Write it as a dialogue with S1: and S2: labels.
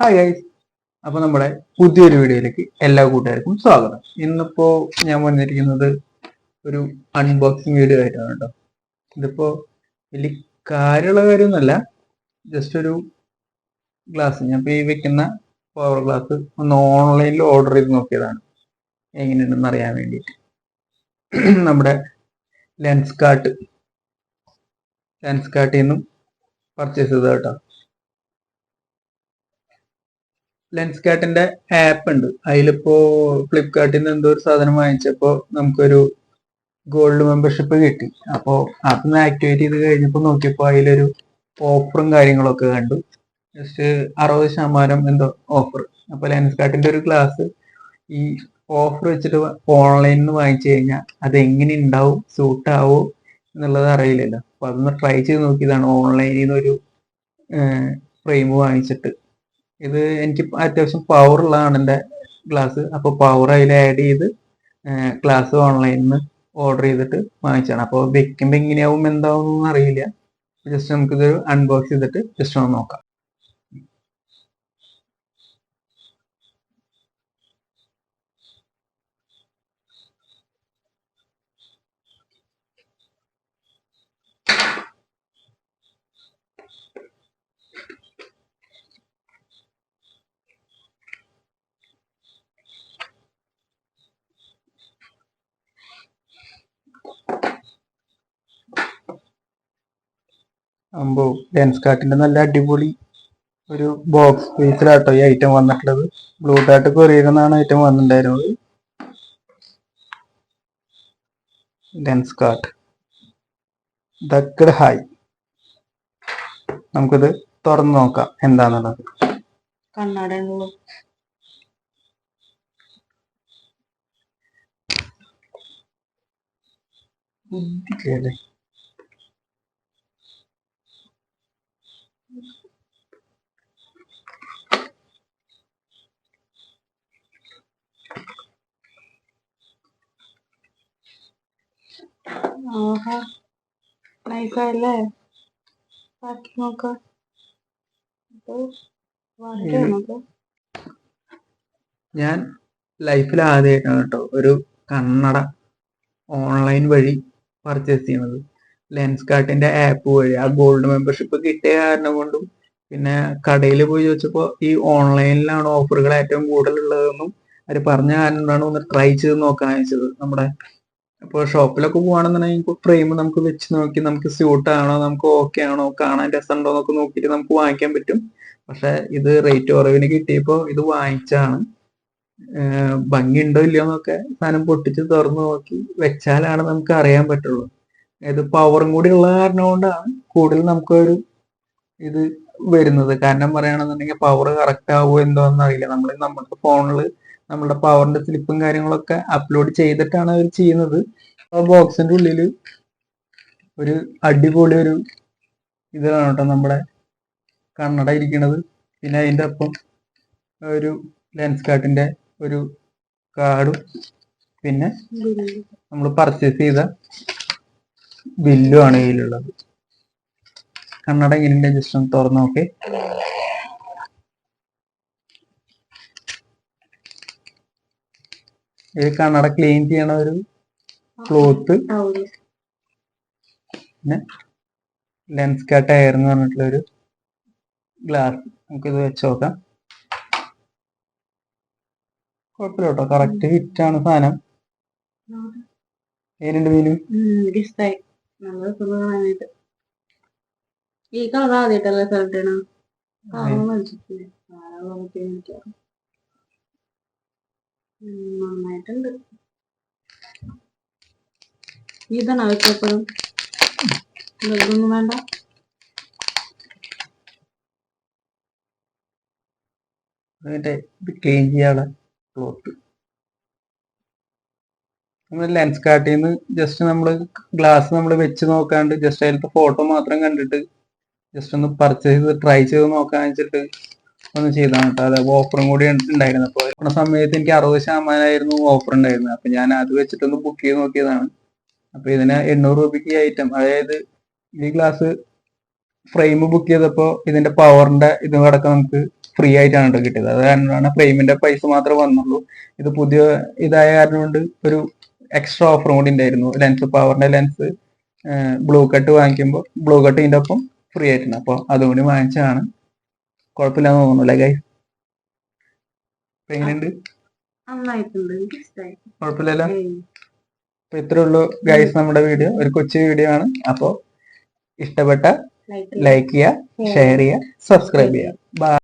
S1: Hi guys അപ്പൊ നമ്മുടെ പുതിയൊരു വീഡിയോയിലേക്ക് എല്ലാ കൂട്ടുകാർക്കും സ്വാഗതം. ഇന്നിപ്പോ ഞാൻ വന്നിരിക്കുന്നത് ഒരു അൺബോക്സിങ് വീഡിയോ ആയിട്ടാണ് കേട്ടോ ഇതിപ്പോ വലിയ കാര്യമുള്ള കാര്യമൊന്നുമല്ല. ജസ്റ്റ് ഒരു ഗ്ലാസ് ഞാൻ ഇപ്പൊ ഈ വെക്കുന്ന പവർ ഗ്ലാസ് ഒന്ന് ഓൺലൈനിൽ ഓർഡർ ചെയ്ത് നോക്കിയതാണ്. എങ്ങനെയുണ്ടെന്ന് അറിയാൻ വേണ്ടിയിട്ട്. നമ്മുടെ ലെൻസ് കാർട്ട് ലെൻസ് കാർട്ടിൽ നിന്നും പർച്ചേസ് ചെയ്തത് കേട്ടോ ലെൻസ് കാർട്ടിന്റെ ആപ്പ് ഉണ്ട്. അതിലിപ്പോ ഫ്ലിപ്കാർട്ടിൽ നിന്ന് എന്തോ ഒരു സാധനം വാങ്ങിച്ചപ്പോ നമുക്കൊരു ഗോൾഡ് മെമ്പർഷിപ്പ് കിട്ടി. അപ്പോ അതൊന്ന് ആക്ടിവേറ്റ് ചെയ്ത് കഴിഞ്ഞപ്പോൾ നോക്കിയപ്പോൾ അതിലൊരു ഓഫറും കാര്യങ്ങളൊക്കെ കണ്ടു. ജസ്റ്റ് അറുപത് ശതമാനം എന്തോ ഓഫർ അപ്പൊ ലെൻസ് കാർട്ടിന്റെ ഒരു ക്ലാസ് ഈ ഓഫർ വെച്ചിട്ട് ഓൺലൈനിൽ നിന്ന് വാങ്ങിച്ചു കഴിഞ്ഞാൽ അത് എങ്ങനെ ഉണ്ടാവും സൂട്ട് ആവോ എന്നുള്ളത് അറിയില്ലല്ലോ. അപ്പൊ അതൊന്ന് ട്രൈ ചെയ്ത് നോക്കിയതാണ്. ഓൺലൈനിൽ നിന്ന് ഒരു ഫ്രെയിം വാങ്ങിച്ചിട്ട്. ഇത് എനിക്ക് അത്യാവശ്യം പവർ ഉള്ളതാണ് എന്റെ ഗ്ലാസ് അപ്പോൾ പവർ അതിൽ ആഡ് ചെയ്ത് ഗ്ലാസ് ഓൺലൈനിൽ നിന്ന് ഓർഡർ ചെയ്തിട്ട് വാങ്ങിച്ചാണ് അപ്പോൾ വെക്കുമ്പോൾ എങ്ങനെയാവും എന്താവും അറിയില്ല. ജസ്റ്റ് നമുക്കിത് അൺബോക്സ് ചെയ്തിട്ട് ജസ്റ്റ് ഒന്ന് നോക്കാം. അമ്പോ ലെൻസ് കാർട്ടിന്റെ നല്ല അടിപൊളി ഒരു ബോക്സ് പീസിലാട്ടോ ഈ ഐറ്റം വന്നിട്ടുള്ളത്. ബ്ലൂ ടാട്ട് എന്നാണ് ഐറ്റം വന്നിട്ടുണ്ടായിരുന്നത്. ലെൻസ് കാർട്ട് ദക്കഡ് ഹായ് നമുക്കിത് തുറന്നു നോക്കാം എന്താന്നുള്ളത്. ബുദ്ധിയില്ലേ?
S2: ആഹാ. ബാക്കി നോക്കാം.
S1: ഞാൻ ലൈഫിൽ ആദ്യമായിട്ടാണ് കേട്ടോ ഒരു കണ്ണട ഓൺലൈൻ വഴി പർച്ചേസ് ചെയ്യുന്നത് ലെൻസ് കാർട്ടിന്റെ ആപ്പ് വഴി. ആ ഗോൾഡ് മെമ്പർഷിപ്പ് കിട്ടിയ കാരണം കൊണ്ടും പിന്നെ കടയിൽ പോയി ചോദിച്ചപ്പോൾ ഈ ഓൺലൈനിലാണ് ഓഫറുകൾ ഏറ്റവും കൂടുതലുള്ളതെന്നും അവർ പറഞ്ഞ കാരണം കൊണ്ടാണ് ഒന്ന് ട്രൈ ചെയ്ത് നോക്കാൻ വെച്ചത് നമ്മുടെ ഇപ്പോൾ ഷോപ്പിലൊക്കെ പോവാണെന്നുണ്ടെങ്കിൽ ഫ്രെയിം നമുക്ക് വെച്ച് നോക്കി നമുക്ക് സ്യൂട്ട് ആണോ നമുക്ക് ഓക്കെ ആണോ കാണാൻ രസമുണ്ടോ എന്നൊക്കെ നോക്കിയിട്ട് നമുക്ക് വാങ്ങിക്കാൻ പറ്റും. പക്ഷെ ഇത് റേറ്റ് കുറവിന് കിട്ടിയപ്പോൾ ഇത് വാങ്ങിച്ചാണ് ഭംഗിയുണ്ടോ ഇല്ലയോ എന്നൊക്കെ സാധനം പൊട്ടിച്ച് തുറന്നു നോക്കി വെച്ചാലാണ് നമുക്ക് അറിയാൻ പറ്റുള്ളൂ. അതായത് പവറും കൂടി ഉള്ള കാരണം കൊണ്ടാണ് കൂടുതൽ നമുക്കൊരു ഇത് വരുന്നത്. കാരണം പറയുകയാണെന്നുണ്ടെങ്കിൽ പവർ കറക്റ്റ് ആവുമോ എന്തോ എന്നറിയില്ല. നമ്മൾ നമ്മുടെ ഫോണിൽ നമ്മുടെ പവറിന്റെ സ്ലിപ്പും കാര്യങ്ങളൊക്കെ അപ്ലോഡ് ചെയ്തിട്ടാണ് അവർ ചെയ്യുന്നത്. ആ ബോക്സിന്റെ ഉള്ളിൽ ഒരു അടിപൊളി ഒരു ഇതാണ് കേട്ടോ നമ്മുടെ കണ്ണട ഇരിക്കുന്നത് പിന്നെ അതിന്റെ ഒപ്പം ഒരു ലെൻസ് കാർട്ടിന്റെ ഒരു കാർഡും. പിന്നെ നമ്മൾ പർച്ചേസ് ചെയ്ത ബില്ലും ആണ് ഇതിലുള്ളത്. കണ്ണട എങ്ങനെയുണ്ട്? ജസ്റ്റ് ഒന്ന് തുറന്നു നോക്കേ. ഈ കണ്ണട ക്ലീൻ ചെയ്യണ ഒരു ക്ലോത്ത് പിന്നെ ലെൻസ് കട്ട് എയർ എന്ന് പറഞ്ഞിട്ടുള്ള ഒരു ഗ്ലാസ് ഇത് വെച്ച് നോക്കാം. കുഴപ്പമില്ല കേട്ടോ. കറക്റ്റ് ഫിറ്റ് ആണ് സാധനം. ഏനുണ്ട് മീനു
S2: ഈ കളർ ആദ്യമായിട്ടല്ലേ സെലക്ട് ചെയ്യണം നന്നായിട്ടുണ്ട്. ഇതാണ് വെച്ചപ്പോഴും ഇതൊന്നും വേണ്ട.
S1: ലെൻസ് കാർട്ടിൽ നിന്ന് ജസ്റ്റ് നമ്മൾ ഗ്ലാസ് നമ്മൾ വെച്ച് നോക്കാണ്ട് ജസ്റ്റ് അതിലത്തെ ഫോട്ടോ മാത്രം കണ്ടിട്ട് ജസ്റ്റ് ഒന്ന് പർച്ചേസ് ചെയ്ത് ട്രൈ ചെയ്ത് നോക്കാൻ വെച്ചിട്ട് ഒന്ന് ചെയ്താണ് കേട്ടോ അത് ഓഫറും കൂടി ഉണ്ടായിരുന്നു അപ്പോൾ ആ സമയത്ത് എനിക്ക് അറുപത് ശതമാനമായിരുന്നു ഓഫർ ഉണ്ടായിരുന്നത് അപ്പൊ ഞാൻ അത് വെച്ചിട്ടൊന്ന് ബുക്ക് ചെയ്ത് നോക്കിയതാണ്. അപ്പൊ ഇതിന് എണ്ണൂറ് രൂപയ്ക്ക് ഐറ്റം അതായത് ഈ ഗ്ലാസ് ഫ്രെയിം ബുക്ക് ചെയ്തപ്പോൾ ഇതിന്റെ പവറിന്റെ ഇത് അടക്കം നമുക്ക് ഫ്രീ ആയിട്ടാണ് കേട്ടോ കിട്ടിയത്. അത് കാരണമാണ് ഫ്രെയിമിന്റെ പൈസ മാത്രമേ വന്നുള്ളൂ. ഇത് പുതിയ ഇതായ കാരണം കൊണ്ട് ഒരു എക്സ്ട്രാ ഓഫറും കൂടി ഉണ്ടായിരുന്നു ലെൻസ് പവറിന്റെ ലെൻസ് ബ്ലൂ കട്ട് വാങ്ങിക്കുമ്പോൾ ബ്ലൂ കട്ട് ഒപ്പം ഫ്രീ ആയിട്ടുണ്ട്. അപ്പോൾ അതുകൊണ്ട് വാങ്ങിച്ചതാണ്. കുഴപ്പമില്ലാന്ന് തോന്നുന്നു അല്ലേ ഗൈസ് എങ്ങനെയുണ്ട്? കുഴപ്പമില്ലല്ലോ? അപ്പൊ ഇത്രേ ഉള്ളൂ ഗൈസ് നമ്മുടെ വീഡിയോ. ഒരു കൊച്ചു വീഡിയോ ആണ്. അപ്പോ ഇഷ്ടപ്പെട്ട
S2: ലൈക്ക്
S1: ലൈക്ക് ചെയ്യുക ഷെയർ ചെയ്യുക സബ്സ്ക്രൈബ് ചെയ്യുക. ബൈ